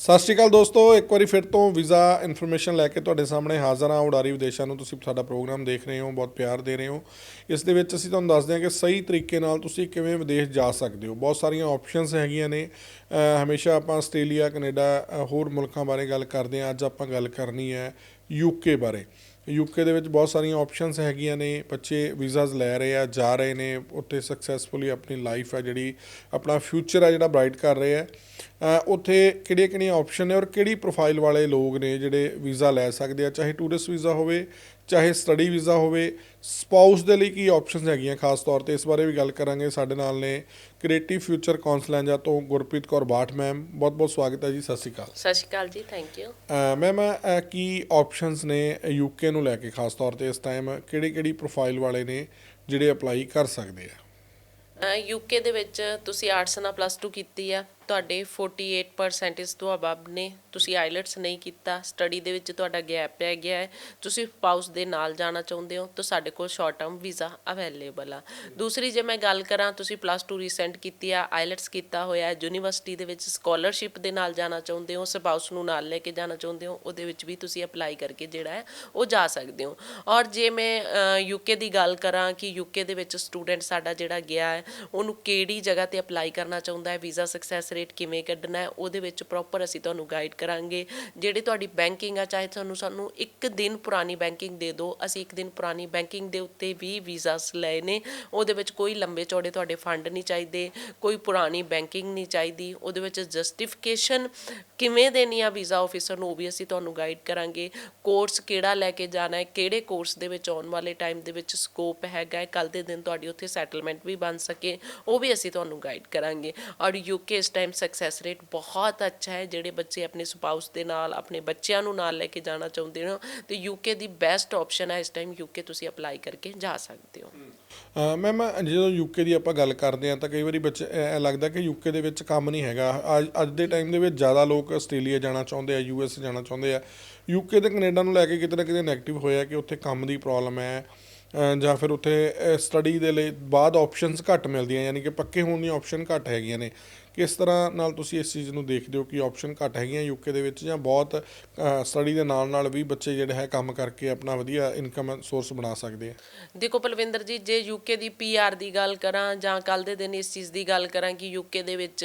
ਸਤਿ ਸ਼੍ਰੀ ਅਕਾਲ ਦੋਸਤੋ, ਇੱਕ ਵਾਰੀ ਫਿਰ ਤੋਂ ਵੀਜ਼ਾ ਇਨਫੋਰਮੇਸ਼ਨ ਲੈ ਕੇ ਤੁਹਾਡੇ ਸਾਹਮਣੇ ਹਾਜ਼ਰ ਹਾਂ। ਉਡਾਰੀ ਵਿਦੇਸ਼ਾਂ ਨੂੰ ਤੁਸੀਂ ਸਾਡਾ ਪ੍ਰੋਗਰਾਮ ਦੇਖ ਰਹੇ ਹੋ, ਬਹੁਤ ਪਿਆਰ ਦੇ ਰਹੇ ਹੋ। ਇਸ ਦੇ ਵਿੱਚ ਅਸੀਂ ਤੁਹਾਨੂੰ ਦੱਸਦੇ ਹਾਂ ਕਿ ਸਹੀ ਤਰੀਕੇ ਨਾਲ ਤੁਸੀਂ ਕਿਵੇਂ ਵਿਦੇਸ਼ ਜਾ ਸਕਦੇ ਹੋ। ਬਹੁਤ ਸਾਰੀਆਂ ਆਪਸ਼ਨਸ ਹੈਗੀਆਂ ਨੇ। ਹਮੇਸ਼ਾ ਆਪਾਂ ਆਸਟ੍ਰੇਲੀਆ, ਕੈਨੇਡਾ ਹੋਰ ਮੁਲਕਾਂ ਬਾਰੇ ਗੱਲ ਕਰਦੇ ਹਾਂ। ਅੱਜ ਆਪਾਂ ਗੱਲ ਕਰਨੀ ਹੈ ਯੂਕੇ ਬਾਰੇ। ਯੂਕੇ ਦੇ ਵਿੱਚ ਬਹੁਤ ਸਾਰੀਆਂ ਆਪਸ਼ਨਸ ਹੈਗੀਆਂ ਨੇ। ਬੱਚੇ ਵੀਜ਼ਾਸ ਲੈ ਰਹੇ ਆ, ਜਾ ਰਹੇ ਨੇ। ਉੱਥੇ ਸਕਸੈਸਫੁਲੀ ਆਪਣੀ ਲਾਈਫ ਆ ਜਿਹੜੀ, ਆਪਣਾ ਫਿਊਚਰ ਆ ਜਿਹੜਾ ਬ੍ਰਾਈਟ ਕਰ ਰਹੇ ਆ। ਉੱਥੇ ਕਿਹੜੀਆਂ ਕਿਹੜੀਆਂ ਆਪਸ਼ਨ ਨੇ ਔਰ ਕਿਹੜੀ ਪ੍ਰੋਫਾਈਲ ਵਾਲੇ ਲੋਕ ਨੇ ਜਿਹੜੇ ਵੀਜ਼ਾ ਲੈ ਸਕਦੇ ਆ? ਚਾਹੇ ਟੂਰਿਸਟ ਵੀਜ਼ਾ ਹੋਵੇ ਚਾਹੇ ਸਟੱਡੀ ਵੀਜ਼ਾ ਹੋਵੇ ਸਪਾਊਸ ਦੇ ਲਈ ਕੀ ਆਪਸ਼ਨਸ ਹੈਗੀਆਂ ਖਾਸ ਤੌਰ ਤੇ? ਇਸ ਬਾਰੇ ਵੀ ਗੱਲ ਕਰਾਂਗੇ। ਸਾਡੇ ਨਾਲ ਨੇ ਕ੍ਰੀਏਟਿਵ ਫਿਊਚਰ ਕਾਉਂਸਲੈਂਜਾ ਤੋਂ ਗੁਰਪ੍ਰੀਤ ਕੌਰ ਬਾਠ ਮੈਮ ਬਹੁਤ ਬਹੁਤ ਸਵਾਗਤ ਹੈ ਜੀ। ਸਤਿ ਸ਼੍ਰੀ ਅਕਾਲ। ਸਤਿ ਸ਼੍ਰੀ ਅਕਾਲ ਜੀ। ਥੈਂਕ ਯੂ ਮੈਮ ਕੀ ਆਪਸ਼ਨਸ ਨੇ ਯੂਕੇ ਨੂੰ ਲੈ ਕੇ ਖਾਸ ਤੌਰ ਤੇ ਇਸ ਟਾਈਮ ਕਿਹੜੀ ਕਿਹੜੀ ਪ੍ਰੋਫਾਈਲ ਵਾਲੇ ਨੇ ਜਿਹੜੇ ਅਪਲਾਈ ਕਰ ਸਕਦੇ ਆ? ਯੂਕੇ ਦੇ ਵਿੱਚ ਤੁਸੀਂ ਆਰਟਸ ਨਾਲ ਪਲੱਸ 2 ਕੀਤੀ ਆ। ਤੁਹਾਡੇ 48% ਇਸ ਤੋਂ ਅਬਵ ਨੇ। ਤੁਸੀਂ ਆਈਲਟਸ ਨਹੀਂ ਕੀਤਾ। ਸਟੱਡੀ ਦੇ ਵਿੱਚ ਤੁਹਾਡਾ ਗੈਪ ਪੈ ਗਿਆ ਹੈ। ਤੁਸੀਂ ਸਪਾਊਸ ਦੇ ਨਾਲ ਜਾਣਾ ਚਾਹੁੰਦੇ ਹੋ, ਤਾਂ ਸਾਡੇ ਕੋਲ ਸ਼ਾਰਟ ਟਰਮ ਵੀਜ਼ਾ ਅਵੇਲੇਬਲ ਆ। ਦੂਸਰੀ, ਜੇ ਮੈਂ ਗੱਲ ਕਰਾਂ, ਤੁਸੀਂ ਪਲੱਸ 2 ਰੀਸੈਂਟ ਕੀਤੀ ਆ ਆਈਲਟਸ ਕੀਤਾ ਹੋਇਆ ਹੈ। ਯੂਨੀਵਰਸਿਟੀ ਦੇ ਵਿੱਚ ਸਕਾਲਰਸ਼ਿਪ ਦੇ ਨਾਲ ਜਾਣਾ ਚਾਹੁੰਦੇ ਹੋ ਸਪਾਊਸ ਨੂੰ ਨਾਲ ਲੈ ਕੇ ਜਾਣਾ ਚਾਹੁੰਦੇ ਹੋ, ਉਹਦੇ ਵਿੱਚ ਵੀ ਤੁਸੀਂ ਅਪਲਾਈ ਕਰਕੇ ਜਿਹੜਾ ਹੈ, ਉਹ ਜਾ ਸਕਦੇ ਹੋ। ਔਰ ਜੇ ਮੈਂ ਯੂਕੇ ਦੀ ਗੱਲ ਕਰਾਂ ਕਿ ਯੂਕੇ ਦੇ ਵਿੱਚ ਸਟੂਡੈਂਟ ਸਾਡਾ ਜਿਹੜਾ ਗਿਆ ਹੈ, ਉਹਨੂੰ ਕਿਹੜੀ ਜਗ੍ਹਾ ਤੇ ਅਪਲਾਈ ਕਰਨਾ ਚਾਹੁੰਦਾ ਹੈ? ਵੀਜ਼ਾ ਸਕਸੈਸ ਰੇਟ ਕਿਵੇਂ ਕੱਢਣਾ ਹੈ, ਉਹਦੇ ਵਿੱਚ ਪ੍ਰੋਪਰ ਅਸੀਂ ਤੁਹਾਨੂੰ ਗਾਈਡ ਕਰਾਂਗੇ। ਜਿਹੜੀ ਤੁਹਾਡੀ ਬੈਂਕਿੰਗ ਆ, ਚਾਹੇ ਤੁਹਾਨੂੰ ਸਾਨੂੰ ਇੱਕ ਦਿਨ ਪੁਰਾਣੀ ਬੈਂਕਿੰਗ ਦੇ ਦਿਓ, ਅਸੀਂ ਇੱਕ ਦਿਨ ਪੁਰਾਣੀ ਬੈਂਕਿੰਗ ਦੇ ਉੱਤੇ ਵੀ ਵੀਜ਼ਾਸ ਲਏ ਨੇ। ਉਹਦੇ ਵਿੱਚ ਕੋਈ ਲੰਬੇ ਚੌੜੇ ਤੁਹਾਡੇ ਫੰਡ ਨਹੀਂ ਚਾਹੀਦੇ, ਕੋਈ ਪੁਰਾਣੀ ਬੈਂਕਿੰਗ ਨਹੀਂ ਚਾਹੀਦੀ। ਉਹਦੇ ਵਿੱਚ ਜਸਟੀਫਿਕੇਸ਼ਨ ਕਿਵੇਂ ਦੇਣੀ ਆ ਵੀਜ਼ਾ ਆਫੀਸਰ ਨੂੰ, ਉਹ ਵੀ ਅਸੀਂ ਤੁਹਾਨੂੰ ਗਾਈਡ ਕਰਾਂਗੇ। ਕੋਰਸ ਕਿਹੜਾ ਲੈ ਕੇ ਜਾਣਾ ਹੈ, ਕਿਹੜੇ ਕੋਰਸ ਦੇ ਵਿੱਚ ਆਉਣ ਵਾਲੇ ਟਾਈਮ ਦੇ ਵਿੱਚ ਸਕੋਪ ਹੈਗਾ ਹੈ ਕੱਲ ਦੇ ਦਿਨ ਤੁਹਾਡੀ ਉੱਥੇ ਸੈਟਲਮੈਂਟ ਵੀ ਬਣ ਸਕੇ, ਉਹ ਵੀ ਅਸੀਂ ਤੁਹਾਨੂੰ ਗਾਈਡ ਕਰਾਂਗੇ। ਔਰ ਯੂਕੇ ਇਸ ਟਾਈਮ ਸਕਸੈਸ ਰੇਟ ਬਹੁਤ ਅੱਛਾ ਹੈ, ਜਿਹੜੇ ਬੱਚੇ ਆਪਣੇ ਸਪਾਊਸ ਦੇ ਨਾਲ, ਆਪਣੇ ਬੱਚਿਆਂ ਨੂੰ ਨਾਲ ਲੈ ਕੇ ਜਾਣਾ ਚਾਹੁੰਦੇ ਹੋ ਤੇ ਯੂਕੇ ਦੀ ਬੈਸਟ ਆਪਸ਼ਨ ਹੈ ਇਸ ਟਾਈਮ ਯੂਕੇ ਤੁਸੀਂ ਅਪਲਾਈ ਕਰਕੇ ਜਾ ਸਕਦੇ ਹੋ। ਮੈਮ ਜਦੋਂ ਯੂਕੇ ਦੀ ਆਪਾਂ ਗੱਲ ਕਰਦੇ ਆ ਤਾਂ ਕਈ ਵਾਰੀ ਬੱਚੇ ਐ ਲੱਗਦਾ ਕਿ ਯੂਕੇ ਦੇ ਵਿੱਚ ਕੰਮ ਨਹੀਂ ਹੈਗਾ। ਅੱਜ ਦੇ ਟਾਈਮ ਦੇ ਵਿੱਚ ਜ਼ਿਆਦਾ ਲੋਕ ਆਸਟ੍ਰੇਲੀਆ ਜਾਣਾ ਚਾਹੁੰਦੇ ਆ ਯੂਐਸ ਜਾਣਾ ਚਾਹੁੰਦੇ ਆ। ਯੂਕੇ ਤੇ ਕੈਨੇਡਾ ਨੂੰ ਲੈ ਕੇ ਕਿਤੇ ਨਾ ਕਿਤੇ ਨੈਗੇਟਿਵ ਹੋਇਆ ਕਿ ਉੱਥੇ ਕੰਮ ਦੀ ਪ੍ਰੋਬਲਮ ਹੈ। ਜਾਂ ਫਿਰ ਉੱਥੇ ਸਟੱਡੀ ਦੇ ਲਈ ਬਾਅਦ ਆਪਸ਼ਨਸ ਘੱਟ ਮਿਲਦੀਆਂ, ਯਾਨੀ ਕਿ ਪੱਕੇ ਹੋਣ ਦੀਆਂ ਆਪਸ਼ਨ ਘੱਟ ਹੈਗੀਆਂ ਨੇ। ਕਿਸ ਤਰ੍ਹਾਂ ਨਾਲ ਤੁਸੀਂ ਇਸ ਚੀਜ਼ ਨੂੰ ਦੇਖਦੇ ਹੋ ਕਿ ਆਪਸ਼ਨ ਘੱਟ ਹੈਗੀਆਂ ਯੂਕੇ ਦੇ ਵਿੱਚ ਜਾਂ ਬਹੁਤ ਸਟੱਡੀ ਦੇ ਨਾਲ ਨਾਲ ਵੀ ਬੱਚੇ ਜਿਹੜੇ ਹੈ ਕੰਮ ਕਰਕੇ ਆਪਣਾ ਵਧੀਆ ਇਨਕਮ ਸੋਰਸ ਬਣਾ ਸਕਦੇ ਆ? ਦੇਖੋ ਪਲਵਿੰਦਰ ਜੀ, ਜੇ ਯੂਕੇ ਦੀ ਪੀਆਰ ਦੀ ਗੱਲ ਕਰਾਂ ਜਾਂ ਕੱਲ ਦੇ ਦਿਨ ਇਸ ਚੀਜ਼ ਦੀ ਗੱਲ ਕਰਾਂ ਕਿ ਯੂਕੇ ਦੇ ਵਿੱਚ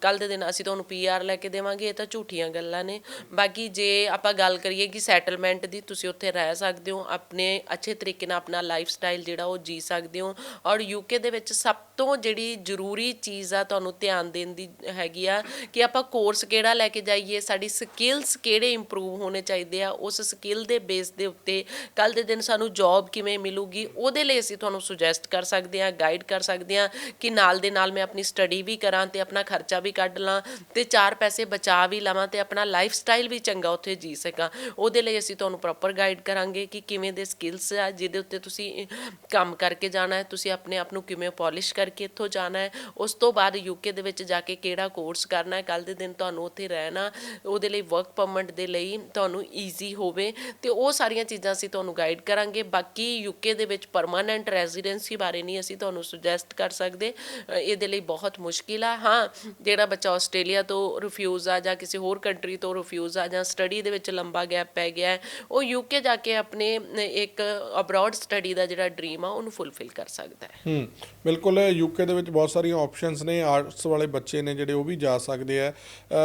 ਕੱਲ ਦੇ ਦਿਨ ਅਸੀਂ ਤੁਹਾਨੂੰ ਪੀਆਰ ਲੈ ਕੇ ਦੇਵਾਂਗੇ, ਇਹ ਤਾਂ ਝੂਠੀਆਂ ਗੱਲਾਂ ਨੇ। ਬਾਕੀ ਜੇ ਆਪਾਂ ਗੱਲ ਕਰੀਏ ਕਿ ਸੈਟਲਮੈਂਟ ਦੀ, ਤੁਸੀਂ ਉੱਥੇ ਰਹਿ ਸਕਦੇ ਹੋ, ਆਪਣੇ ਅੱਛੇ ਤਰੀਕੇ ਨਾਲ ਆਪਣਾ ਲਾਈਫ ਸਟਾਈਲ ਜਿਹੜਾ ਉਹ ਜੀ ਸਕਦੇ ਹੋ। ਔਰ ਯੂਕੇ ਦੇ ਵਿੱਚ ਸਭ ਤੋਂ ਜਿਹੜੀ ਜ਼ਰੂਰੀ ਚੀਜ਼ ਆ ਤੁਹਾਨੂੰ ਧਿਆਨ ਦੇਣ ਦੀ ਹੈਗੀ ਆ ਕਿ ਆਪਾਂ ਕੋਰਸ ਕਿਹੜਾ ਲੈ ਕੇ ਜਾਈਏ, ਸਾਡੀ ਸਕਿੱਲਸ ਕਿਹੜੇ ਇੰਪਰੂਵ ਹੋਣੇ ਚਾਹੀਦੇ ਆ, ਉਸ ਸਕਿੱਲ ਦੇ ਬੇਸ ਦੇ ਉੱਤੇ ਕੱਲ ਦੇ ਦਿਨ ਸਾਨੂੰ ਜੌਬ ਕਿਵੇਂ ਮਿਲੂਗੀ, ਉਹਦੇ ਲਈ ਅਸੀਂ ਤੁਹਾਨੂੰ ਸੁਜੈਸਟ ਕਰ ਸਕਦੇ ਹਾਂ ਗਾਈਡ ਕਰ ਸਕਦੇ ਹਾਂ ਕਿ ਨਾਲ ਦੇ ਨਾਲ ਮੈਂ ਆਪਣੀ ਸਟੱਡੀ ਵੀ ਕਰਾਂ ਤੇ ਆਪਣਾ ਖਰਚਾ ਵੀ ਕੱਢ ਲਾਂ ਤੇ ਚਾਰ ਪੈਸੇ ਬਚਾ ਵੀ ਲਵਾਂ ਤੇ ਆਪਣਾ ਲਾਈਫ ਸਟਾਈਲ ਵੀ ਚੰਗਾ ਉੱਥੇ ਜੀ ਸਕਾਂ। ਉਹਦੇ ਲਈ ਅਸੀਂ ਤੁਹਾਨੂੰ ਪ੍ਰੋਪਰ ਗਾਈਡ ਕਰਾਂਗੇ ਕਿ ਕਿਵੇਂ ਦੇ ਸਕਿੱਲਸ ਆ, ਜਿਹਦੇ ਉੱਤੇ ਤੁਸੀਂ ਕੰਮ ਕਰਕੇ ਜਾਣਾ ਹੈ, ਤੁਸੀਂ ਆਪਣੇ ਆਪ ਨੂੰ ਕਿਵੇਂ ਪਾਲਿਸ਼ ਕਰਕੇ ਇੱਥੋਂ ਜਾਣਾ ਹੈ, ਉਸ ਤੋਂ ਬਾਅਦ ਯੂਕੇ ਦੇ ਵਿੱਚ ਜਾ ਕੇ ਕਿਹੜਾ ਕੋਰਸ ਕਰਨਾ ਹੈ ਕੱਲ ਦੇ ਦਿਨ ਤੁਹਾਨੂੰ ਉੱਥੇ ਰਹਿਣਾ, ਉਹਦੇ ਲਈ ਵਰਕ ਪਰਮਿਟ ਦੇ ਲਈ ਤੁਹਾਨੂੰ ਈਜ਼ੀ ਹੋਵੇ ਤੇ ਉਹ ਸਾਰੀਆਂ ਚੀਜ਼ਾਂ ਅਸੀਂ ਤੁਹਾਨੂੰ ਗਾਈਡ ਕਰਾਂਗੇ। ਬਾਕੀ ਯੂਕੇ ਦੇ ਵਿੱਚ ਪਰਮਾਨੈਂਟ ਰੈਜ਼ੀਡੈਂਸੀ ਬਾਰੇ ਨਹੀਂ ਅਸੀਂ ਤੁਹਾਨੂੰ ਸੁਜੈਸਟ ਕਰ ਸਕਦੇ। ਇਹਦੇ ਲਈ ਬਹੁਤ ਮੁਸ਼ਕਿਲ ਆ। ਹਾਂ, ਜਿਹੜਾ ਬੱਚਾ ਆਸਟ੍ਰੇਲੀਆ ਤੋਂ ਰਿਫਿਊਜ਼ ਆ ਜਾਂ ਕਿਸੇ ਹੋਰ ਕੰਟਰੀ ਤੋਂ ਰਿਫਿਊਜ਼ ਆ ਜਾਂ ਸਟੱਡੀ ਦੇ ਵਿੱਚ ਲੰਬਾ ਗੈਪ ਪੈ ਗਿਆ ਉਹ ਯੂਕੇ ਜਾ ਕੇ ਆਪਣੇ ਇੱਕ ਅਬਰੋਡ ਸਟੱਡੀ ਦਾ ਜਿਹੜਾ ਡ੍ਰੀਮ ਆ, ਉਹਨੂੰ ਫੁੱਲਫਿਲ ਕਰ ਸਕਦਾ ਹੈ। ਹੂੰ, ਬਿਲਕੁਲ ਯੂਕੇ ਦੇ ਵਿੱਚ ਬਹੁਤ ਸਾਰੀਆਂ ਆਪਸ਼ਨਸ ਨੇ। ਆਰਟਸ ਵਾਲੇ ਬੱਚੇ ਨੇ ਜਿਹੜੇ ਉਹ ਵੀ ਜਾ ਸਕਦੇ ਆ।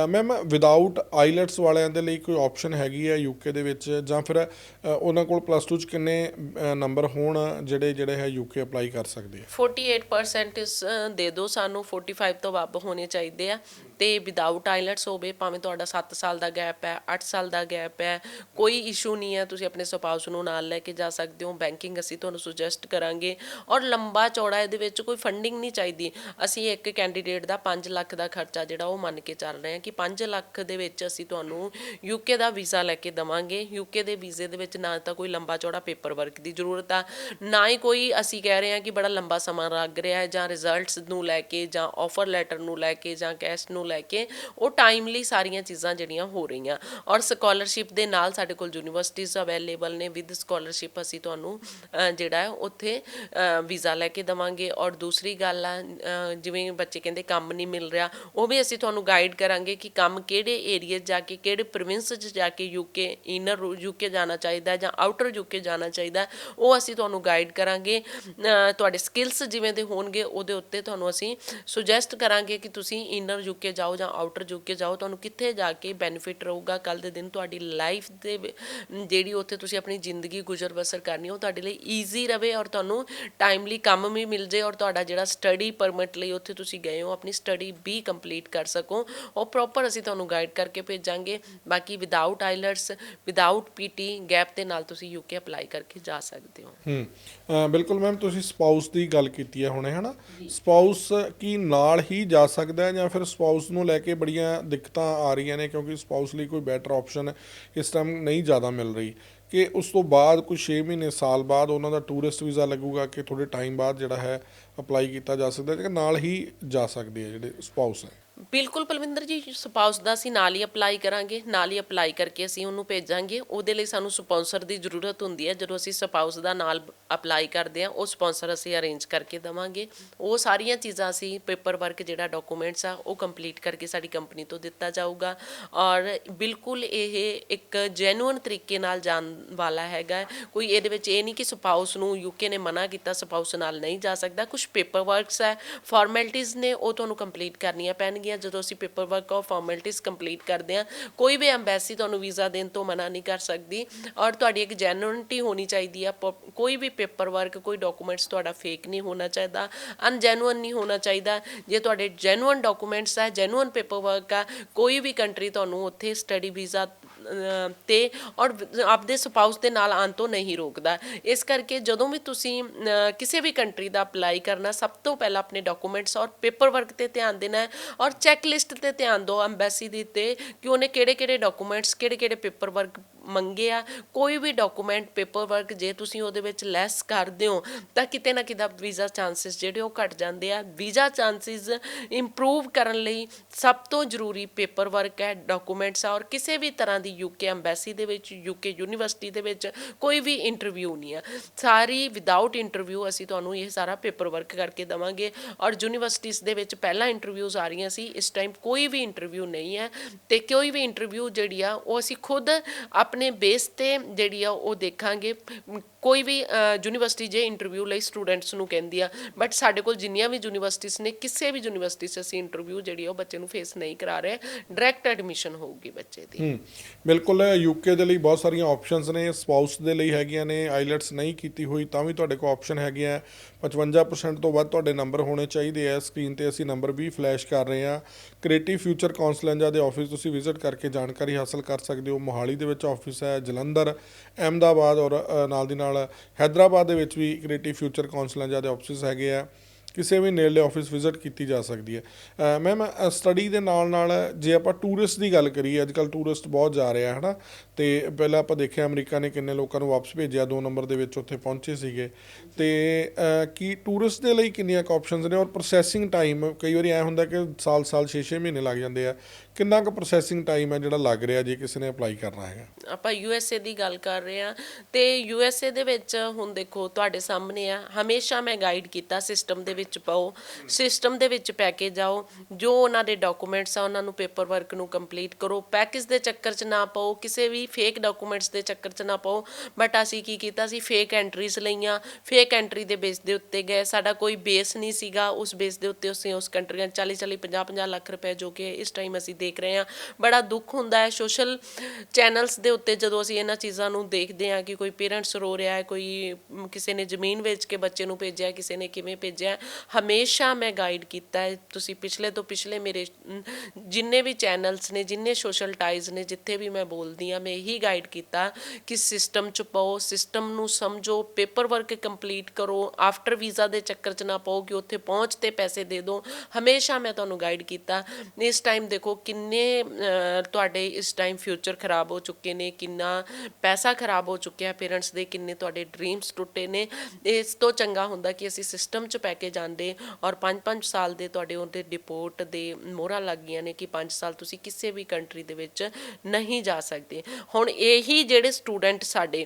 ਮੈਮ ਵਿਦਆਊਟ ਆਈਲੈਟਸ ਵਾਲਿਆਂ ਦੇ ਲਈ ਕੋਈ ਆਪਸ਼ਨ ਹੈਗੀ ਹੈ ਯੂਕੇ ਦੇ ਵਿੱਚ? ਜਾਂ ਫਿਰ ਉਹਨਾਂ ਕੋਲ ਪਲੱਸ 2 ਚ ਕਿੰਨੇ ਨੰਬਰ ਹੋਣ ਜਿਹੜੇ ਜਿਹੜੇ ਹੈ ਯੂਕੇ ਅਪਲਾਈ ਕਰ ਸਕਦੇ ਆ? 48% ਇਸ ਦੇ ਦਿਓ ਸਾਨੂੰ। 45 ਤੋਂ ਵੱਧ ਹੋਣੇ ਚਾਹੀਦੇ ਆ। ਤੇ ਵਿਦਆਊਟ ਆਈਲੈਟਸ ਹੋਵੇ, ਭਾਵੇਂ ਤੁਹਾਡਾ 7 ਸਾਲ ਦਾ ਗੈਪ ਹੈ 8 ਸਾਲ ਦਾ ਗੈਪ ਹੈ, ਕੋਈ ਇਸ਼ੂ ਨਹੀਂ ਹੈ। ਤੁਸੀਂ ਆਪਣੇ ਸਪਾਊਸ ਨੂੰ ਨਾਲ ਲੈ ਕੇ ਜਾ ਸਕਦੇ ਹੋ। ਬੈਂਕਿੰਗ ਅਸੀਂ ਤੁਹਾਨੂੰ ਸੁਜੈਸਟ ਕਰਾਂਗੇ। ਔਰ ਲੰਬਾ ਚੌੜਾ ਇਹਦੇ ਵਿੱਚ ਕੋਈ ਫੰਡਿੰਗ ਨਹੀਂ ਚਾਹੀਦੀ। ਅਸੀਂ ਇੱਕ ਕੈਂਡੀਡੇਟ ਕੈਂਡੀਡੇਟ ਦਾ 5 ਲੱਖ ਦਾ ਖਰਚਾ ਜਿਹੜਾ ਉਹ ਮੰਨ ਕੇ ਚੱਲ ਰਹੇ ਹਾਂ ਕਿ 5 ਲੱਖ ਦੇ ਵਿੱਚ ਅਸੀਂ ਤੁਹਾਨੂੰ ਯੂਕੇ ਦਾ ਵੀਜ਼ਾ ਲੈ ਕੇ ਦਵਾਂਗੇ। ਯੂਕੇ ਦੇ ਵੀਜ਼ੇ ਦੇ ਵਿੱਚ ਨਾ ਤਾਂ ਕੋਈ ਲੰਬਾ ਚੌੜਾ ਪੇਪਰ ਵਰਕ ਦੀ ਜ਼ਰੂਰਤ ਆ, ਨਾ ਹੀ ਕੋਈ ਅਸੀਂ ਕਹਿ ਰਹੇ ਹਾਂ ਕਿ ਬੜਾ ਲੰਬਾ ਸਮਾਂ ਲੱਗ ਰਿਹਾ ਹੈ ਜਾਂ ਰਿਜ਼ਲਟਸ ਨੂੰ ਲੈ ਕੇ ਜਾਂ ਆਫਰ ਲੈਟਰ ਨੂੰ ਲੈ ਕੇ ਜਾਂ ਕੈਸ਼ ਨੂੰ ਲੈ ਕੇ, ਉਹ ਟਾਈਮਲੀ ਸਾਰੀਆਂ ਚੀਜ਼ਾਂ ਜਿਹੜੀਆਂ ਹੋ ਰਹੀਆਂ। ਔਰ ਸਕਾਲਰਸ਼ਿਪ ਦੇ ਨਾਲ ਸਾਡੇ ਕੋਲ ਯੂਨੀਵਰਸਿਟੀਜ਼ ਅਵੇਲੇਬਲ ਨੇ। ਵਿਦ ਸਕਾਲਰਸ਼ਿਪ ਅਸੀਂ ਤੁਹਾਨੂੰ ਜਿਹੜਾ ਉੱਥੇ ਵੀਜ਼ਾ ਲੈ ਕੇ ਦਵਾਂਗੇ। ਔਰ ਦੂਸਰੀ ਗੱਲ ਆ ਜਿਵੇਂ ਬੱਚੇ ਕਹਿੰਦੇ ਕੰਮ ਨਹੀਂ ਮਿਲ ਰਿਹਾ, ਉਹ ਵੀ ਅਸੀਂ ਤੁਹਾਨੂੰ ਗਾਈਡ ਕਰਾਂਗੇ ਕਿ ਕੰਮ ਕਿਹੜੇ ਏਰੀਆ ਜਾ ਕੇ, ਕਿਹੜੇ ਪ੍ਰੋਵਿੰਸ 'ਚ ਜਾ ਕੇ ਯੂਕੇ ਇਨਰ ਯੂਕੇ ਜਾਣਾ ਚਾਹੀਦਾ ਜਾਂ ਆਊਟਰ ਯੂਕੇ ਜਾਣਾ ਚਾਹੀਦਾ ਉਹ ਅਸੀਂ ਤੁਹਾਨੂੰ ਗਾਈਡ ਕਰਾਂਗੇ। ਤੁਹਾਡੇ ਸਕਿੱਲਸ ਜਿਵੇਂ ਦੇ ਹੋਣਗੇ, ਉਹਦੇ ਉੱਤੇ ਤੁਹਾਨੂੰ ਅਸੀਂ ਸੁਜੈਸਟ ਕਰਾਂਗੇ ਕਿ ਤੁਸੀਂ ਇਨਰ ਯੂਕੇ ਜਾਓ ਜਾਂ ਆਊਟਰ ਯੂਕੇ ਜਾਓ, ਤੁਹਾਨੂੰ ਕਿੱਥੇ ਜਾ ਕੇ ਬੈਨੀਫਿਟ ਰਹੂਗਾ ਕੱਲ ਦੇ ਦਿਨ ਤੁਹਾਡੀ ਲਾਈਫ ਦੇ ਜਿਹੜੀ ਉੱਥੇ ਤੁਸੀਂ ਆਪਣੀ ਜ਼ਿੰਦਗੀ ਗੁਜ਼ਰ ਬਸਰ ਕਰਨੀ, ਉਹ ਤੁਹਾਡੇ ਲਈ ਈਜ਼ੀ ਰਵੇ ਔਰ ਤੁਹਾਨੂੰ ਟਾਈਮਲੀ ਕੰਮ ਵੀ ਮਿਲ ਜੇ ਔਰ ਤੁਹਾਡਾ ਜਿਹੜਾ ਸਟੱਡੀ ਪਰਮਿਟ ਲਈ ਉੱਥੇ ਤੁਸੀਂ ਗਏ ਹੋ ਆਪਣੀ ਸਟੱਡੀ ਵੀ ਕੰਪਲੀਟ ਕਰ ਸਕੋ। ਉਹ ਪ੍ਰੋਪਰ ਅਸੀਂ ਤੁਹਾਨੂੰ ਗਾਈਡ ਕਰਕੇ ਭੇਜਾਂਗੇ। ਬਾਕੀ without IELTS without PT gap ਦੇ ਨਾਲ ਤੁਸੀਂ ਯੂਕੇ ਅਪਲਾਈ ਕਰਕੇ ਜਾ ਸਕਦੇ ਹੋ। ਹੂੰ। ਅ, ਬਿਲਕੁਲ ਮੈਮ ਤੁਸੀਂ ਸਪਾਊਸ ਦੀ ਗੱਲ ਕੀਤੀ ਹੈ ਹੁਣੇ ਹਨਾ? ਸਪਾਊਸ ਕੀ ਨਾਲ ਹੀ ਜਾ ਸਕਦਾ ਹੈ ਜਾਂ ਫਿਰ ਸਪਾਊਸ ਨੂੰ ਲੈ ਕੇ ਬੜੀਆਂ ਦਿੱਕਤਾਂ ਆ ਰਹੀਆਂ ਨੇ ਕਿਉਂਕਿ ਸਪਾਊਸ ਲਈ ਕੋਈ ਬੈਟਰ ਆਪਸ਼ਨ ਇਸ ਟਾਈਮ ਨਹੀਂ ਜ਼ਿਆਦਾ ਮਿਲ ਰਹੀ। ਕਿ ਉਸ ਤੋਂ ਬਾਅਦ ਕੋਈ 6 ਮਹੀਨੇ, ਸਾਲ ਬਾਅਦ ਉਹਨਾਂ ਦਾ ਟੂਰਿਸਟ ਵੀਜ਼ਾ ਲੱਗੂਗਾ ਕਿ ਥੋੜੇ ਟਾਈਮ ਬਾਅਦ ਜਿਹੜਾ ਹੈ ਅਪਲਾਈ ਕੀਤਾ ਜਾ ਸਕਦਾ ਹੈ ਕਿ ਨਾਲ ਹੀ ਜਾ ਸਕਦੇ ਆ ਜਿਹੜੇ ਸਪਾਊਸ ਹੈ। ਬਿਲਕੁਲ ਪਲਵਿੰਦਰ ਜੀ ਸਪਾਊਸ ਦਾ ਅਸੀਂ ਨਾਲ ਹੀ ਅਪਲਾਈ ਕਰਾਂਗੇ, ਨਾਲ ਹੀ ਅਪਲਾਈ ਕਰਕੇ ਅਸੀਂ ਉਹਨੂੰ ਭੇਜਾਂਗੇ। ਉਹਦੇ ਲਈ ਸਾਨੂੰ ਸਪਾਂਸਰ ਦੀ ਜ਼ਰੂਰਤ ਹੁੰਦੀ ਹੈ। ਜਦੋਂ ਅਸੀਂ ਸਪਾਊਸ ਦਾ ਨਾਲ ਅਪਲਾਈ ਕਰਦੇ ਹਾਂ, ਉਹ ਸਪਾਂਸਰ ਅਸੀਂ ਅਰੇਂਜ ਕਰਕੇ ਦਵਾਂਗੇ। ਉਹ ਸਾਰੀਆਂ ਚੀਜ਼ਾਂ ਅਸੀਂ ਪੇਪਰ ਵਰਕ ਜਿਹੜਾ ਡਾਕੂਮੈਂਟਸ ਆ, ਉਹ ਕੰਪਲੀਟ ਕਰਕੇ ਸਾਡੀ ਕੰਪਨੀ ਤੋਂ ਦਿੱਤਾ ਜਾਊਗਾ। ਔਰ ਬਿਲਕੁਲ ਇਹ ਇੱਕ ਜੈਨੂਇਨ ਤਰੀਕੇ ਨਾਲ ਜਾਣ ਵਾਲਾ ਹੈਗਾ ਕੋਈ ਇਹਦੇ ਵਿੱਚ ਇਹ ਨਹੀਂ ਕਿ ਸਪਾਊਸ ਨੂੰ ਯੂਕੇ ਨੇ ਮਨਾ ਕੀਤਾ ਸਪਾਊਸ ਨਾਲ ਨਹੀਂ ਜਾ ਸਕਦਾ। ਕੁਝ ਪੇਪਰ ਵਰਕਸ ਹੈ ਫਾਰਮੈਲਿਟੀਜ਼ ਨੇ, ਉਹ ਤੁਹਾਨੂੰ ਕੰਪਲੀਟ ਕਰਨੀਆਂ ਪੈਣਗੀਆਂ। ਜਦੋਂ ਅਸੀਂ ਪੇਪਰ ਵਰਕ ਔਰ ਫਾਰਮੈਲਿਟੀਜ਼ ਕੰਪਲੀਟ ਕਰਦੇ ਹਾਂ, ਕੋਈ ਵੀ ਐਮਬੈਸੀ ਤੁਹਾਨੂੰ ਵੀਜ਼ਾ ਦੇਣ ਤੋਂ ਮਨਾ ਨਹੀਂ ਕਰ ਸਕਦੀ ਔਰ ਤੁਹਾਡੀ ਇੱਕ ਜੈਨੂਇਨਟੀ ਹੋਣੀ ਚਾਹੀਦੀ ਆ, ਪ- ਕੋਈ ਵੀ ਪੇਪਰ ਵਰਕ ਕੋਈ ਡਾਕੂਮੈਂਟਸ ਤੁਹਾਡਾ ਫੇਕ ਨਹੀਂ ਹੋਣਾ ਚਾਹੀਦਾ ਅਨਜੈਨੂਇਨ ਨਹੀਂ ਹੋਣਾ ਚਾਹੀਦਾ। ਜੇ ਤੁਹਾਡੇ ਜੈਨੂਇਨ ਡਾਕੂਮੈਂਟਸ ਆ ਜੈਨੂਇਨ ਪੇਪਰ ਵਰਕ ਆ, ਕੋਈ ਵੀ ਕੰਟਰੀ ਤੁਹਾਨੂੰ ਉੱਥੇ ਸਟੱਡੀ ਵੀਜ਼ਾ ਤੇ ਔਰ ਆਪਦੇ ਸਪਾਊਸ ਦੇ ਨਾਲ ਆਉਣ ਤੋਂ ਨਹੀਂ ਰੋਕਦਾ। ਇਸ ਕਰਕੇ ਜਦੋਂ ਵੀ ਤੁਸੀਂ ਕਿਸੇ ਵੀ ਕੰਟਰੀ ਦਾ ਅਪਲਾਈ ਕਰਨਾ, ਸਭ ਤੋਂ ਪਹਿਲਾਂ ਆਪਣੇ ਡਾਕੂਮੈਂਟਸ ਔਰ ਪੇਪਰ ਵਰਕ ਤੇ ਧਿਆਨ ਦੇਣਾ ਹੈ ਔਰ ਚੈੱਕ ਲਿਸਟ ਤੇ ਧਿਆਨ ਦਿਓ ਐਮਬੈਸੀ ਦੀ ਤੇ ਕਿ ਉਹਨੇ ਕਿਹੜੇ ਕਿਹੜੇ ਡਾਕੂਮੈਂਟਸ ਕਿਹੜੇ ਕਿਹੜੇ ਪੇਪਰ ਵਰਕ ਮੰਗੇ ਆ, ਕੋਈ ਵੀ ਡਾਕੂਮੈਂਟ ਪੇਪਰ ਵਰਕ ਜੇ ਤੁਸੀਂ ਉਹਦੇ ਵਿੱਚ ਲੈਸ ਕਰਦੇ ਹੋ, ਤਾਂ ਕਿਤੇ ਨਾ ਕਿਤੇ ਵੀਜ਼ਾ ਚਾਂਸਸ ਜਿਹੜੇ ਉਹ ਘਟ ਜਾਂਦੇ ਆ। ਵੀਜ਼ਾ ਚਾਂਸਸ ਇੰਪਰੂਵ ਕਰਨ ਲਈ ਸਭ ਤੋਂ ਜ਼ਰੂਰੀ ਪੇਪਰ ਵਰਕ ਹੈ ਡਾਕੂਮੈਂਟਸ ਆ ਔਰ ਕਿਸੇ ਵੀ ਤਰ੍ਹਾਂ ਦੀ ਯੂਕੇ ਐਮਬੈਸੀ ਦੇ ਵਿੱਚ ਯੂਕੇ ਯੂਨੀਵਰਸਿਟੀ ਦੇ ਵਿੱਚ ਕੋਈ ਵੀ ਇੰਟਰਵਿਊ ਨਹੀਂ ਆ। ਸਾਰੀ ਵਿਦਆਊਟ ਇੰਟਰਵਿਊ ਅਸੀਂ ਤੁਹਾਨੂੰ ਇਹ ਸਾਰਾ ਪੇਪਰ ਵਰਕ ਕਰਕੇ ਦਵਾਂਗੇ ਔਰ ਯੂਨੀਵਰਸਿਟੀਜ਼ ਦੇ ਵਿੱਚ ਪਹਿਲਾਂ ਇੰਟਰਵਿਊਜ਼ ਆ ਰਹੀਆਂ ਸੀ, ਇਸ ਟਾਈਮ ਕੋਈ ਵੀ ਇੰਟਰਵਿਊ ਨਹੀਂ ਹੈ ਤੇ ਕੋਈ ਵੀ ਇੰਟਰਵਿਊ ਜਿਹੜੀ ਆ, ਉਹ ਅਸੀਂ ਖੁਦ ਆਪਣੇ ਬੇਸ ਤੇ ਜਿਹੜੀ ਆ ਉਹ ਦੇਖਾਂਗੇ। ਕੋਈ ਵੀ ਯੂਨੀਵਰਸਿਟੀ ਜੇ ਇੰਟਰਵਿਊ ਲਈ ਸਟੂਡੈਂਟਸ ਨੂੰ ਕਹਿੰਦੀ ਆ ਬਟ ਸਾਡੇ ਕੋਲ ਜਿੰਨੀਆਂ ਵੀ ਯੂਨੀਵਰਸਿਟੀਜ਼ ਨੇ, ਕਿਸੇ ਵੀ ਯੂਨੀਵਰਸਿਟੀ 'ਚ ਅਸੀਂ ਇੰਟਰਵਿਊ ਜਿਹੜੀ ਆ ਉਹ ਬੱਚੇ ਨੂੰ ਫੇਸ ਨਹੀਂ ਕਰਾ ਰਹੇ ਡਾਇਰੈਕਟ ਐਡਮਿਸ਼ਨ ਹੋਊਗੀ ਬੱਚੇ ਦੀ। ਬਿਲਕੁਲ ਯੂਕੇ ਦੇ ਲਈ ਬਹੁਤ ਸਾਰੀਆਂ ਆਪਸ਼ਨਸ ਨੇ ਸਪਾਊਸ ਦੇ ਲਈ ਹੈਗੀਆਂ ਨੇ ਆਈਲੈਟਸ ਨਹੀਂ ਕੀਤੀ ਹੋਈ ਤਾਂ ਵੀ ਤੁਹਾਡੇ ਕੋਲ ਆਪਸ਼ਨ ਹੈਗੀਆਂ ਆ। 55% ਤੋਂ ਵੱਧ ਤੁਹਾਡੇ ਨੰਬਰ ਹੋਣੇ ਚਾਹੀਦੇ ਆ ਸਕਰੀਨ ਤੇ ਅਸੀਂ ਨੰਬਰ ਵੀ ਫਲੈਸ਼ ਕਰ ਰਹੇ ਆ। ਕ੍ਰੀਏਟਿਵ ਫਿਊਚਰ ਕਾਉਂਸਲੈਂਜਾ ਦੇ ਆਫਿਸ ਤੁਸੀਂ ਵਿਜ਼ਿਟ ਕਰਕੇ ਜਾਣਕਾਰੀ ਹਾਸਲ ਕਰ ਸਕਦੇ ਹੋ। ਮੋਹਾਲੀ ਦੇ ਵਿੱਚ ਆਫਿਸ ਹੈ, ਜਲੰਧਰ, ਅਹਿਮਦਾਬਾਦ ਔਰ ਨਾਲ ਦੀ ਨਾਲ ਹੈਦਰਾਬਾਦ ਦੇ ਵਿੱਚ ਵੀ ਕ੍ਰੀਏਟਿਵ ਫਿਊਚਰ ਕਾਉਂਸਲੈਂਜਾ ਦੇ ਆਫਿਸ ਹੈਗੇ ਆ, ਕਿਸੇ ਵੀ ਨੇੜਲੇ ਆਫਿਸ ਵਿਜ਼ਿਟ ਕੀਤੀ ਜਾ ਸਕਦੀ ਹੈ। ਮੈਮ ਸਟੱਡੀ ਦੇ ਨਾਲ ਨਾਲ ਜੇ ਆਪਾਂ ਟੂਰਿਸਟ ਦੀ ਗੱਲ ਕਰੀਏ ਅੱਜ ਕੱਲ ਟੂਰਿਸਟ ਬਹੁਤ ਜਾ ਰਿਹਾ ਹੈ ਹਨਾ? ਤੇ ਪਹਿਲਾਂ ਆਪਾਂ ਦੇਖਿਆ ਅਮਰੀਕਾ ਨੇ ਕਿੰਨੇ ਲੋਕਾਂ ਨੂੰ ਵਾਪਸ ਭੇਜਿਆ, ਦੋ ਨੰਬਰ ਦੇ ਵਿੱਚ ਉੱਥੇ ਪਹੁੰਚੇ ਸੀਗੇ। ਤੇ ਕੀ ਟੂਰਿਸਟ ਦੇ ਲਈ ਕਿੰਨੀਆਂ ਕੁ ਆਪਸ਼ਨਸ ਨੇ? ਔਰ ਪ੍ਰੋਸੈਸਿੰਗ ਟਾਈਮ ਕਈ ਵਾਰੀ ਐ ਹੁੰਦਾ ਕਿ ਸਾਲ ਸਾਲ 6-6 ਮਹੀਨੇ ਲੱਗ ਜਾਂਦੇ ਆ। ਕਿੰਨਾ ਕੁ ਪ੍ਰੋਸੈਸਿੰਗ ਟਾਈਮ ਹੈ ਜਿਹੜਾ ਲੱਗ ਰਿਹਾ ਜੇ ਕਿਸੇ ਨੇ ਅਪਲਾਈ ਕਰਨਾ ਹੈਗਾ? ਆਪਾਂ ਯੂ ਐੱਸ ਏ ਦੀ ਗੱਲ ਕਰ ਰਹੇ ਆ ਤੇ ਏ ਦੇ ਵਿੱਚ ਹੁਣ ਦੇਖੋ ਤੁਹਾਡੇ ਸਾਹਮਣੇ ਆ, ਹਮੇਸ਼ਾ ਮੈਂ ਗਾਈਡ ਕੀਤਾ ਸਿਸਟਮ ਦੇ ਵਿੱਚ ਪਾਓ ਸਿਸਟਮ ਦੇ ਵਿੱਚ ਪੈ ਕੇ ਜਾਓ, ਜੋ ਉਹਨਾਂ ਦੇ ਡਾਕੂਮੈਂਟਸ ਆ ਉਹਨਾਂ ਨੂੰ ਪੇਪਰ ਵਰਕ ਨੂੰ ਕੰਪਲੀਟ ਕਰੋ ਪੈਕੇਜ ਦੇ ਚੱਕਰ 'ਚ ਨਾ ਪਾਓ, ਕਿਸੇ ਵੀ ਫੇਕ ਡਾਕੂਮੈਂਟਸ ਦੇ ਚੱਕਰ 'ਚ ਨਾ ਪਾਓ ਬਟ ਅਸੀਂ ਕੀ ਕੀਤਾ ਸੀ ਫੇਕ ਐਂਟਰੀਜ਼ ਲਈਆਂ ਫੇਕ ਐਂਟਰੀ ਦੇ ਬੇਸ ਦੇ ਉੱਤੇ ਗਏ, ਸਾਡਾ ਕੋਈ ਬੇਸ ਨਹੀਂ ਸੀਗਾ, ਉਸ ਬੇਸ ਦੇ ਉੱਤੇ ਅਸੀਂ ਉਸ ਕੰਟਰੀਆਂ 40 40 50 50 ਲੱਖ ਰੁਪਏ ਜੋ ਕਿ ਇਸ ਟਾਈਮ ਅਸੀਂ ਦੇਖ ਰਹੇ ਹਾਂ। ਬੜਾ ਦੁੱਖ ਹੁੰਦਾ ਹੈ। ਸੋਸ਼ਲ ਚੈਨਲਸ ਦੇ ਉੱਤੇ ਜਦੋਂ ਅਸੀਂ ਇਹਨਾਂ ਚੀਜ਼ਾਂ ਨੂੰ ਦੇਖਦੇ ਹਾਂ ਕਿ ਕੋਈ ਪੇਰੈਂਟਸ ਰੋ ਰਿਹਾ ਹੈ, ਕੋਈ ਕਿਸੇ ਨੇ ਜ਼ਮੀਨ ਵੇਚ ਕੇ ਬੱਚੇ ਨੂੰ ਭੇਜਿਆ, ਕਿਸੇ ਨੇ ਕਿਵੇਂ ਭੇਜਿਆ ਹਮੇਸ਼ਾ ਮੈਂ ਗਾਈਡ ਕੀਤਾ ਹੈ। ਤੁਸੀਂ ਪਿਛਲੇ ਤੋਂ ਪਿਛਲੇ ਮੇਰੇ ਜਿੰਨੇ ਵੀ ਚੈਨਲਸ ਨੇ, ਜਿੰਨੇ ਸੋਸ਼ਲ ਟਾਈਜ਼ ਨੇ, ਜਿੱਥੇ ਵੀ ਮੈਂ ਬੋਲਦੀ ਆ ਮੈਂ ਇਹੀ ਗਾਈਡ ਕੀਤਾ ਕਿ ਸਿਸਟਮ ਚ ਪਾਓ ਸਿਸਟਮ ਨੂੰ ਸਮਝੋ ਪੇਪਰ ਵਰਕ ਕੰਪਲੀਟ ਕਰੋ ਆਫਟਰ ਵੀਜ਼ਾ ਦੇ ਚੱਕਰ ਚ ਨਾ ਪਾਓ ਕਿ ਉੱਥੇ ਪਹੁੰਚ ਤੇ ਪੈਸੇ ਦੇ ਦਿਓ। ਹਮੇਸ਼ਾ ਮੈਂ ਤੁਹਾਨੂੰ ਗਾਈਡ ਕੀਤਾ। ਇਸ ਟਾਈਮ ਦੇਖੋ ਕਿ ਕਿੰਨੇ ਤੁਹਾਡੇ ਇਸ ਟਾਈਮ ਫਿਊਚਰ ਖਰਾਬ ਹੋ ਚੁੱਕੇ ਨੇ, ਕਿੰਨਾ ਪੈਸਾ ਖਰਾਬ ਹੋ ਚੁੱਕਿਆ ਪੇਰੈਂਟਸ ਦੇ ਕਿੰਨੇ ਤੁਹਾਡੇ ਡ੍ਰੀਮਸ ਟੁੱਟੇ ਨੇ, ਇਸ ਤੋਂ ਚੰਗਾ ਹੁੰਦਾ ਕਿ ਅਸੀਂ ਸਿਸਟਮ ਚ ਪੈ ਕੇ ਜਾਂਦੇ ਔਰ 5-5 ਸਾਲ ਦੇ ਤੁਹਾਡੇ ਉਹਦੇ ਡਿਪੋਰਟ ਦੇ ਮੋਹਰਾਂ ਲੱਗ ਗਈਆਂ ਨੇ ਕਿ 5 ਸਾਲ ਤੁਸੀਂ ਕਿਸੇ ਵੀ ਕੰਟਰੀ ਦੇ ਵਿੱਚ ਨਹੀਂ ਜਾ ਸਕਦੇ। ਹੁਣ ਇਹੀ ਜਿਹੜੇ ਸਟੂਡੈਂਟ ਸਾਡੇ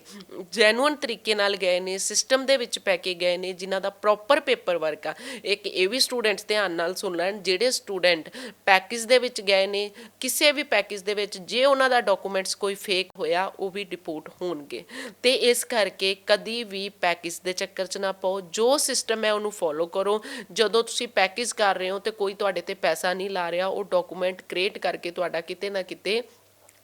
ਜੈਨੂਅਨ ਤਰੀਕੇ ਨਾਲ ਗਏ ਨੇ ਸਿਸਟਮ ਦੇ ਵਿੱਚ ਪੈ ਕੇ ਗਏ ਨੇ, ਜਿਨ੍ਹਾਂ ਦਾ ਪ੍ਰੋਪਰ ਪੇਪਰ ਵਰਕ ਆ, ਇੱਕ ਇਹ ਵੀ ਸਟੂਡੈਂਟਸ ਧਿਆਨ ਨਾਲ ਸੁਣ ਲੈਣ, ਜਿਹੜੇ ਸਟੂਡੈਂਟ ਪੈਕੇਜ ਦੇ ਵਿੱਚ ਗਏ ਨੇ ਕਿਸੇ ਵੀ ਪੈਕੇਜ ਦੇ ਵਿੱਚ ਜੇ ਉਹਨਾਂ ਦਾ ਡਾਕੂਮੈਂਟਸ ਕੋਈ ਫੇਕ ਹੋਇਆ, ਉਹ ਵੀ ਡਿਪੋਰਟ ਹੋਣਗੇ। ਤੇ ਇਸ ਕਰਕੇ ਕਦੀ ਵੀ ਪੈਕੇਜ ਦੇ ਚੱਕਰ 'ਚ ਨਾ ਪਾਓ। ਜੋ ਸਿਸਟਮ ਹੈ, ਉਹਨੂੰ ਫੋਲੋ ਕਰੋ। ਜਦੋਂ ਤੁਸੀਂ ਪੈਕੇਜ ਕਰ ਰਹੇ ਹੋ ਤੇ ਕੋਈ ਤੁਹਾਡੇ ਤੇ ਪੈਸਾ ਨਹੀਂ ਲਾ ਰਿਹਾ, ਉਹ ਡਾਕੂਮੈਂਟ ਕ੍ਰੀਏਟ ਕਰਕੇ ਤੁਹਾਡਾ ਕਿਤੇ ਨਾ ਕਿਤੇ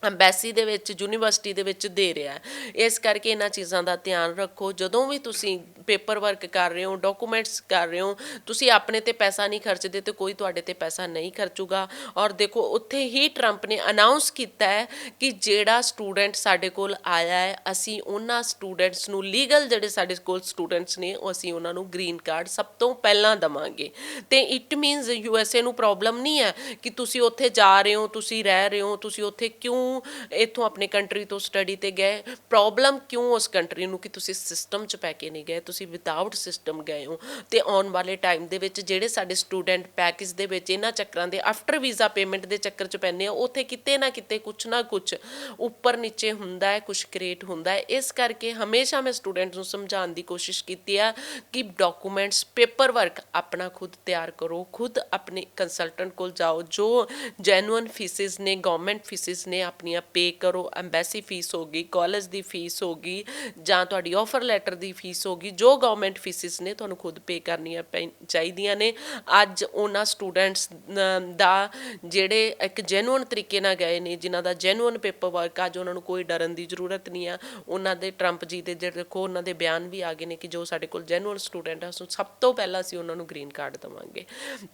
ਅੰਬੈਸੀ ਦੇ ਵਿੱਚ, ਯੂਨੀਵਰਸਿਟੀ ਦੇ ਵਿੱਚ ਦੇ ਰਿਹਾ ਇਸ ਕਰਕੇ ਇਹਨਾਂ ਚੀਜ਼ਾਂ ਦਾ ਧਿਆਨ ਰੱਖੋ। ਜਦੋਂ ਵੀ ਤੁਸੀਂ ਪੇਪਰ ਵਰਕ ਕਰ ਰਹੇ ਹੋ ਡਾਕੂਮੈਂਟਸ ਕਰ ਰਹੇ ਹੋ, ਤੁਸੀਂ ਆਪਣੇ ਤੇ ਪੈਸਾ ਨਹੀਂ ਖਰਚਦੇ ਤੇ ਕੋਈ ਤੁਹਾਡੇ ਤੇ ਪੈਸਾ ਨਹੀਂ ਖਰਚੂਗਾ। ਔਰ ਦੇਖੋ, ਉੱਥੇ ਹੀ ਟਰੰਪ ਨੇ ਅਨਾਉਂਸ ਕੀਤਾ ਹੈ ਕਿ ਜਿਹੜਾ ਸਟੂਡੈਂਟ ਸਾਡੇ ਕੋਲ ਆਇਆ ਹੈ, ਅਸੀਂ ਉਹਨਾਂ ਸਟੂਡੈਂਟਸ ਨੂੰ ਲੀਗਲ ਜਿਹੜੇ ਸਾਡੇ ਕੋਲ ਸਟੂਡੈਂਟਸ ਨੇ, ਉਹ ਅਸੀਂ ਉਹਨਾਂ ਨੂੰ ਗ੍ਰੀਨ ਕਾਰਡ ਸਭ ਤੋਂ ਪਹਿਲਾਂ ਦਵਾਂਗੇ। ਤੇ ਇਟ ਮੀਨਸ ਏ ਨੂੰ ਪ੍ਰੋਬਲਮ ਨਹੀਂ ਹੈ ਕਿ ਤੁਸੀਂ ਉੱਥੇ ਜਾ ਰਹੇ ਹੋ, ਤੁਸੀਂ ਰਹਿ ਰਹੇ ਹੋ, ਤੁਸੀਂ ਉੱਥੇ ਕਿਉਂ ਇੱਥੋਂ ਆਪਣੇ ਕੰਟਰੀ ਤੋਂ ਸਟੱਡੀ ਤੇ ਗਏ? ਪ੍ਰੋਬਲਮ ਕਿਉਂ ਉਸ ਕੰਟਰੀ ਨੂੰ ਕਿ ਤੁਸੀਂ ਸਿਸਟਮ 'ਚ ਪੈ ਕੇ ਨਹੀਂ ਗਏ? ਤੁਸੀਂ ਵਿਦਆਊਟ ਸਿਸਟਮ ਗਏ ਹੋ, ਤੇ ਆਉਣ ਵਾਲੇ ਟਾਈਮ ਦੇ ਵਿੱਚ ਜਿਹੜੇ ਸਾਡੇ ਸਟੂਡੈਂਟ ਪੈਕੇਜ ਦੇ ਵਿੱਚ ਇਹਨਾਂ ਚੱਕਰਾਂ ਦੇ ਆਫਟਰ ਵੀਜ਼ਾ ਪੇਮੈਂਟ ਦੇ ਚੱਕਰ 'ਚ ਪੈਂਦੇ ਆ, ਉੱਥੇ ਕਿਤੇ ਨਾ ਕਿਤੇ ਕੁਛ ਨਾ ਕੁਛ ਉੱਪਰ ਨੀਚੇ ਹੁੰਦਾ ਹੈ, ਕੁਛ ਕ੍ਰੀਏਟ ਹੁੰਦਾ ਹੈ। ਇਸ ਕਰਕੇ ਹਮੇਸ਼ਾ ਮੈਂ ਸਟੂਡੈਂਟ ਨੂੰ ਸਮਝਾਉਣ ਦੀ ਕੋਸ਼ਿਸ਼ ਕੀਤੀ ਆ ਕਿ ਡਾਕੂਮੈਂਟਸ ਪੇਪਰ ਵਰਕ ਆਪਣਾ ਖੁਦ ਤਿਆਰ ਕਰੋ, ਖੁਦ ਆਪਣੇ ਕੰਸਲਟੈਂਟ ਕੋਲ ਜਾਓ, ਜੋ ਜੈਨੂਅਨ ਫੀਸਿਸ ਨੇ ਗਵਰਨਮੈਂਟ ਫੀਸਿਸ ਨੇ ਆਪਣੀਆਂ ਪੇ ਕਰੋ ਐਮਬੈਸੀ ਫੀਸ ਹੋਗੀ ਕਾਲਜ ਦੀ ਫੀਸ ਹੋਗੀ ਜਾਂ ਤੁਹਾਡੀ ਆਫਰ ਲੈਟਰ ਦੀ ਫੀਸ ਹੋਗੀ ਜੋ ਗਵਰਨਮੈਂਟ ਫੀਸਿਸ ਨੇ ਤੁਹਾਨੂੰ ਖੁਦ ਪੇ ਕਰਨੀਆਂ ਪੈ- ਚਾਹੀਦੀਆਂ ਨੇ, ਅੱਜ ਉਹਨਾਂ ਸਟੂਡੈਂਟਸ ਦਾ ਜਿਹੜੇ ਇੱਕ ਜੈਨੂਅਨ ਤਰੀਕੇ ਨਾਲ ਗਏ ਨੇ, ਜਿਨ੍ਹਾਂ ਦਾ ਜੈਨੂਅਨ ਪੇਪਰ ਵਰਕ ਅੱਜ ਉਹਨਾਂ ਨੂੰ ਕੋਈ ਡਰਨ ਦੀ ਜ਼ਰੂਰਤ ਨਹੀਂ ਆ, ਉਹਨਾਂ ਦੇ ਟਰੰਪ ਜੀ ਦੇ ਜਿਹੜੇ ਦੇਖੋ, ਉਹਨਾਂ ਦੇ ਬਿਆਨ ਵੀ ਆ ਗਏ ਨੇ ਕਿ ਜੋ ਸਾਡੇ ਕੋਲ ਜੈਨੂਅਨ ਸਟੂਡੈਂਟ ਆ ਸੋ ਸਭ ਤੋਂ ਪਹਿਲਾਂ ਅਸੀਂ ਉਹਨਾਂ ਨੂੰ ਗ੍ਰੀਨ ਕਾਰਡ ਦਵਾਂਗੇ।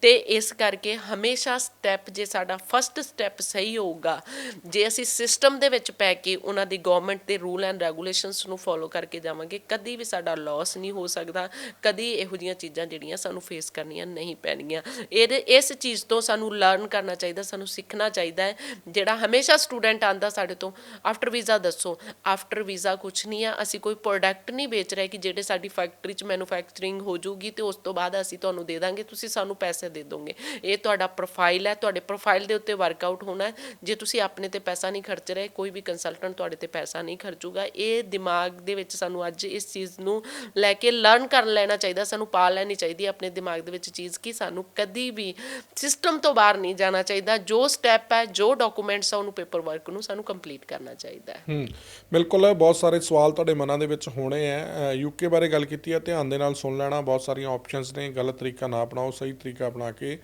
ਤੇ ਇਸ ਕਰਕੇ ਹਮੇਸ਼ਾ ਸਟੈਪ ਜੇ ਸਾਡਾ ਫਸਟ ਸਟੈਪ ਸਹੀ ਹੋਊਗਾ, ਜੇ ਅਸੀਂ ਸਿਸਟਮ ਦੇ ਵਿੱਚ ਪੈ ਕੇ ਉਹਨਾਂ ਦੀ ਗਵਰਨਮੈਂਟ ਦੇ ਰੂਲ ਐਂਡ ਰੈਗੂਲੇਸ਼ਨਸ ਨੂੰ ਫੋਲੋ ਕਰਕੇ ਜਾਵਾਂਗੇ, ਕਦੀ ਵੀ ਸਾਡਾ ਲਾਸ ਨਹੀਂ ਹੋ ਸਕਦਾ, ਕਦੀ ਇਹੋ ਜਿਹੀਆਂ ਚੀਜ਼ਾਂ ਜਿਹੜੀਆਂ ਸਾਨੂੰ ਫੇਸ ਕਰਨੀਆਂ ਨਹੀਂ ਪੈਣਗੀਆਂ। ਇਹਦੇ, ਇਸ ਚੀਜ਼ ਤੋਂ ਸਾਨੂੰ ਲਰਨ ਕਰਨਾ ਚਾਹੀਦਾ, ਸਾਨੂੰ ਸਿੱਖਣਾ ਚਾਹੀਦਾ ਹੈ, ਜਿਹੜਾ ਹਮੇਸ਼ਾ ਸਟੂਡੈਂਟ ਆਂਦਾ ਸਾਡੇ ਤੋਂ ਆਫਟਰ ਵੀਜ਼ਾ ਦੱਸੋ ਆਫਟਰ ਵੀਜ਼ਾ ਕੁਝ ਨਹੀਂ ਆ, ਅਸੀਂ ਕੋਈ ਪ੍ਰੋਡਕਟ ਨਹੀਂ ਵੇਚ ਰਹੇ ਕਿ ਜਿਹੜੇ ਸਾਡੀ ਫੈਕਟਰੀ 'ਚ ਮੈਨੂਫੈਕਚਰਿੰਗ ਹੋ ਜੂਗੀ ਤੇ ਉਸ ਤੋਂ ਬਾਅਦ ਅਸੀਂ ਤੁਹਾਨੂੰ ਦੇ ਦਾਂਗੇ, ਤੁਸੀਂ ਸਾਨੂੰ ਪੈਸੇ ਦੇ ਦੋਗੇ। ਇਹ ਤੁਹਾਡਾ ਪ੍ਰੋਫਾਈਲ ਹੈ, ਤੁਹਾਡੇ ਪ੍ਰੋਫਾਈਲ ਦੇ ਉੱਤੇ ਵਰਕਆਊਟ ਹੋਣਾ ਜੇ ਤੁਸੀਂ ਆਪਣੇ ਤੇ ਪੈਸਾ ਨਹੀਂ ਖਰਚ ਰਹੇ, ਕੋਈ ਵੀ ਕੰਸਲਟੈਂਟ ਤੁਹਾਡੇ ਤੇ ਪੈਸਾ ਨਹੀਂ ਖਰਚੂਗਾ। ਇਹ ਦਿਮਾਗ ਦੇ ਵਿੱਚ ਸਾਨੂੰ ਅੱਜ ਇਸ ਚੀਜ਼ ਨੂੰ ਲੈ ਕੇ ਲਰਨ ਕਰ ਲੈਣਾ ਚਾਹੀਦਾ, ਸਾਨੂੰ ਪਾ ਲੈਣੀ ਚਾਹੀਦੀ ਹੈ ਆਪਣੇ ਦਿਮਾਗ ਦੇ ਵਿੱਚ ਚੀਜ਼ ਕਿ ਸਾਨੂੰ ਕਦੀ ਵੀ ਸਿਸਟਮ ਤੋਂ ਬਾਹਰ ਨਹੀਂ ਜਾਣਾ ਚਾਹੀਦਾ, ਜੋ ਸਟੈਪ ਹੈ, ਜੋ ਡਾਕੂਮੈਂਟਸ ਆ, ਉਹਨੂੰ ਪੇਪਰ ਵਰਕ ਨੂੰ ਸਾਨੂੰ ਕੰਪਲੀਟ ਕਰਨਾ ਚਾਹੀਦਾ ਹੈ। ਹੂੰ, ਬਿਲਕੁਲ, ਬਹੁਤ ਸਾਰੇ ਸਵਾਲ ਤੁਹਾਡੇ ਮਨਾਂ ਦੇ ਵਿੱਚ ਹੋਣੇ ਆ ਯੂਕੇ ਬਾਰੇ ਗੱਲ ਕੀਤੀ ਹੈ, ਧਿਆਨ ਦੇ ਨਾਲ ਸੁਣ ਲੈਣਾ, ਬਹੁਤ ਸਾਰੀਆਂ ਆਪਸ਼ਨਸ ਨੇ, ਗਲਤ ਤਰੀਕਾ ਨਾ ਅਪਣਾਓ, ਸਹੀ ਤਰੀਕਾ ਅਪਣਾ ਕੇ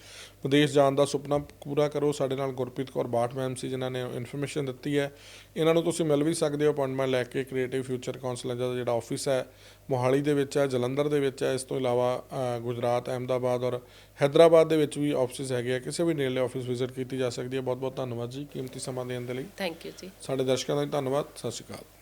ਵਿਦੇਸ਼ ਜਾਣ ਦਾ ਸੁਪਨਾ ਪੂਰਾ ਕਰੋ। ਸਾਡੇ ਨਾਲ ਗੁਰਪ੍ਰੀਤ ਕੌਰ ਬਾਠ ਮੈਮ ਸੀ, ਜਿਨ੍ਹਾਂ ਨੇ ਇਨਫੋਰਮੇਸ਼ਨ ਦਿੱਤੀ ਹੈ। ਇਹਨਾਂ ਨੂੰ ਤੁਸੀਂ ਮਿਲ ਵੀ ਸਕਦੇ ਹੋ ਅਪਾਇੰਟਮੈਂਟ ਲੈ ਕੇ ਕ੍ਰੀਏਟਿਵ ਫਿਊਚਰ ਕਾਉਂਸਲਰ ਦਾ ਜਿਹੜਾ ਆਫਿਸ ਹੈ ਮੋਹਾਲੀ ਦੇ ਵਿੱਚ ਹੈ ਜਲੰਧਰ ਦੇ ਵਿੱਚ ਹੈ ਇਸ ਤੋਂ ਇਲਾਵਾ ਗੁਜਰਾਤ ਅਹਿਮਦਾਬਾਦ ਔਰ ਹੈਦਰਾਬਾਦ ਦੇ ਵਿੱਚ ਵੀ ਆਫਿਸ ਹੈਗੇ ਆ। ਕਿਸੇ ਵੀ ਨੇੜਲੇ ਆਫਿਸ ਵਿਜ਼ਿਟ ਕੀਤੀ ਜਾ ਸਕਦੀ ਹੈ। ਬਹੁਤ ਬਹੁਤ ਧੰਨਵਾਦ ਜੀ। ਕੀਮਤੀ ਸਮਾਂ ਦੇਣ ਦੇ ਲਈ। ਥੈਂਕ ਯੂ ਜੀ। ਸਾਡੇ ਦਰਸ਼ਕਾਂ ਦਾ ਵੀ ਧੰਨਵਾਦ। ਸਤਿ ਸ਼੍ਰੀ ਅਕਾਲ।